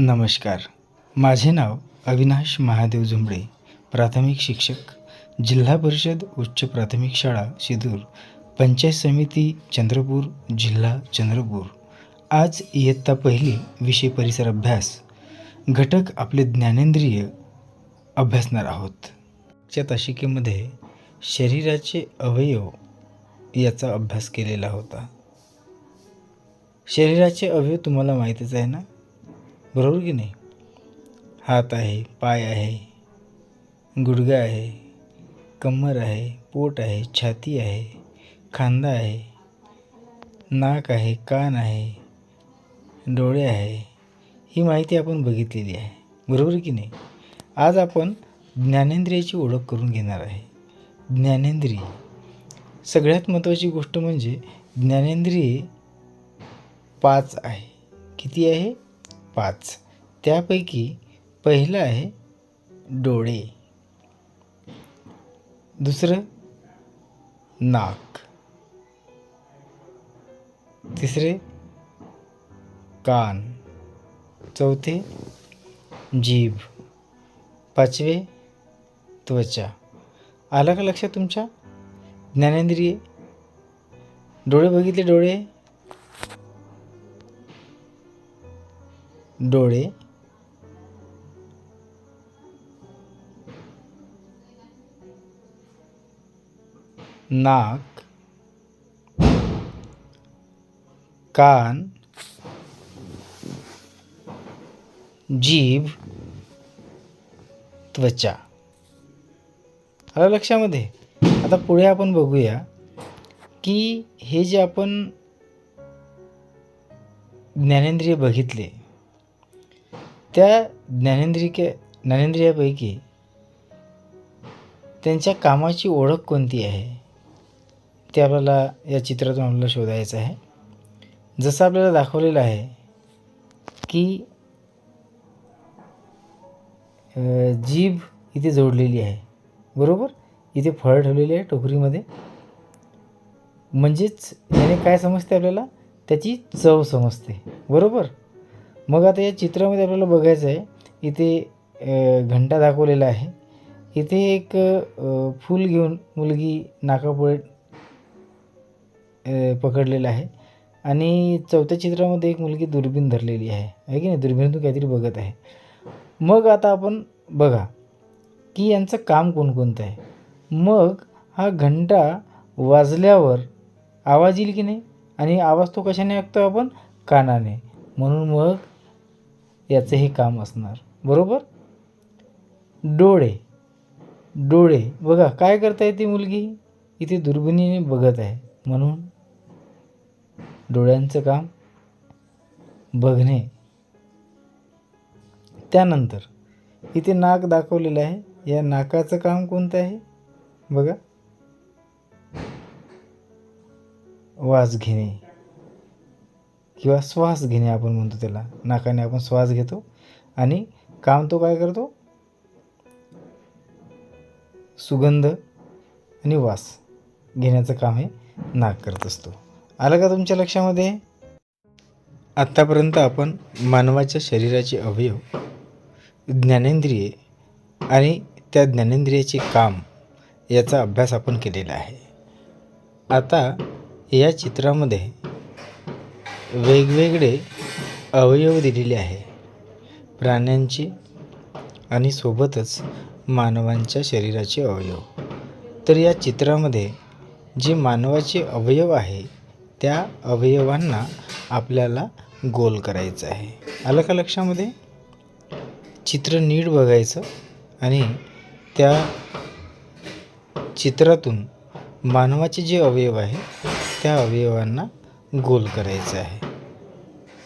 नमस्कार. माझे नाव अविनाश महादेव झुंबडे प्राथमिक शिक्षक जिल्हा परिषद उच्च प्राथमिक शाळा सिदूर पंचायत समिती चंद्रपूर जिल्हा चंद्रपूर. आज इयत्ता पहिली विषय परिसर अभ्यास घटक आपले ज्ञानेंद्रिय अभ्यासणार आहोत. च्या तशिकेमध्ये शरीराचे अवयव याचा अभ्यास केलेला होता. शरीराचे अवयव तुम्हाला माहीतच आहे ना? बरोबर की नाही? हात आहे पाय आहे गुडघा आहे कमर आहे पोट आहे छाती आहे खांदा आहे नाक आहे कान आहे डोळे आहे ही माहिती आपण बघितलेली आहे. बरोबर की नाही? आज आपण ज्ञानेंद्रियाची ओळख करून घेणार आहे. ज्ञानेंद्रिय. सगळ्यात महत्त्वाची गोष्ट म्हणजे ज्ञानेंद्रिय पाच आहे. किती आहे? पाच. त्यापैकी पहिलं आहे डोळे. दुसरं नाक. तिसरे कान. चौथे जीभ. पाचवे त्वचा. आलं का लक्षात तुमच्या? ज्ञानेंद्रिय. डोळे बघितले डोळे? डोळे. नाक. कान. जीभ. त्वचा. आलं लक्षामध्ये? आता पुढे आपण बघूया की हे जे आपण ज्ञानेंद्रिय बघितले त्या ज्ञानेंद्रिके ज्ञानेंद्रियापैकी त्यांच्या कामाची ओळख कोणती आहे? ते आपल्याला या चित्रातून आपल्याला शोधायचं आहे. जसं आपल्याला दाखवलेलं आहे की जीभ इथे जोडलेली आहे. बरोबर? इथे फळं ठेवलेली आहे टोकरीमध्ये. म्हणजेच याने काय समजते आपल्याला? त्याची चव समजते. बरोबर? मग आता या चित्रामध्ये आपल्याला बघायचं आहे इथे घंटा दाखवलेला आहे. इथे एक फूल घेऊन मुलगी नाकापुढे पकडलेला पकडलेलं आहे. आणि चौथ्या चित्रामध्ये एक मुलगी दुर्बीण धरलेली आहे. आहे की नाही? दुर्बिणीतून काहीतरी बघत आहे. मग आता आपण बघा की यांचं काम कोणकोणतं आहे? मग हा घंटा वाजल्यावर आवाज येईल की नाही? आणि आवाज तो कशाने ऐकतो आपण? कानाने. म्हणून मग याचंही काम असणार. बरोबर? डोळे. डोळे. बघा काय करता ती मुलगी? इथे दुर्बिणीने बघत आहे. म्हणून डोळ्यांचं काम बघणे. त्यानंतर इथे नाक दाखवलेलं आहे. या नाकाचं काम कोणतं आहे? बघा. वास घेणे. किंवा श्वास घेणे आपण म्हणतो त्याला. नाकाने आपण श्वास घेतो आणि काम तो काय करतो? सुगंध आणि वास घेण्याचं काम हे नाक करत असतो. आलं का तुमच्या लक्षामध्ये? आत्तापर्यंत आपण मानवाच्या शरीराचे अवयव ज्ञानेंद्रिये आणि त्या ज्ञानेंद्रियाचे काम याचा अभ्यास आपण केलेला आहे. आता या चित्रामध्ये वेगवेगळे अवयव दिलेले आहे. प्राण्यांचे आणि सोबतच मानवांच्या शरीराचे अवयव. तर या चित्रामध्ये जे मानवाचे अवयव आहे त्या अवयवांना आपल्याला गोल करायचं आहे. आलं का लक्षामध्ये? चित्र नीट बघायचं आणि त्या चित्रातून मानवाचे जे अवयव आहे त्या अवयवांना गोल करायचं आहे.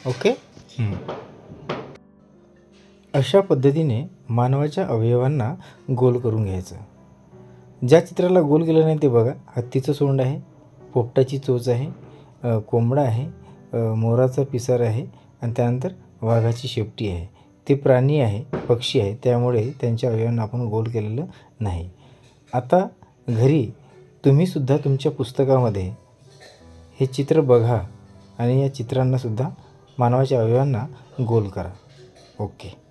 ओके. अशा पद्धतीने मानवाच्या अवयवांना गोल करून घ्यायचं. ज्या चित्राला गोल केलं नाही ते बघा. हत्तीचं सोंड आहे पोपटाची चोच आहे कोंबडा आहे मोराचा पिसार आहे आणि त्यानंतर वाघाची शेपटी आहे. ते प्राणी आहे पक्षी आहे त्यामुळे त्यांच्या अवयवांना आपण गोल केलेलं नाही. आता घरी तुम्हीसुद्धा तुमच्या पुस्तकामध्ये हे चित्र बघा आणि या चित्रांनासुद्धा मानवाच्या अवयवांना गोल करा. ओके.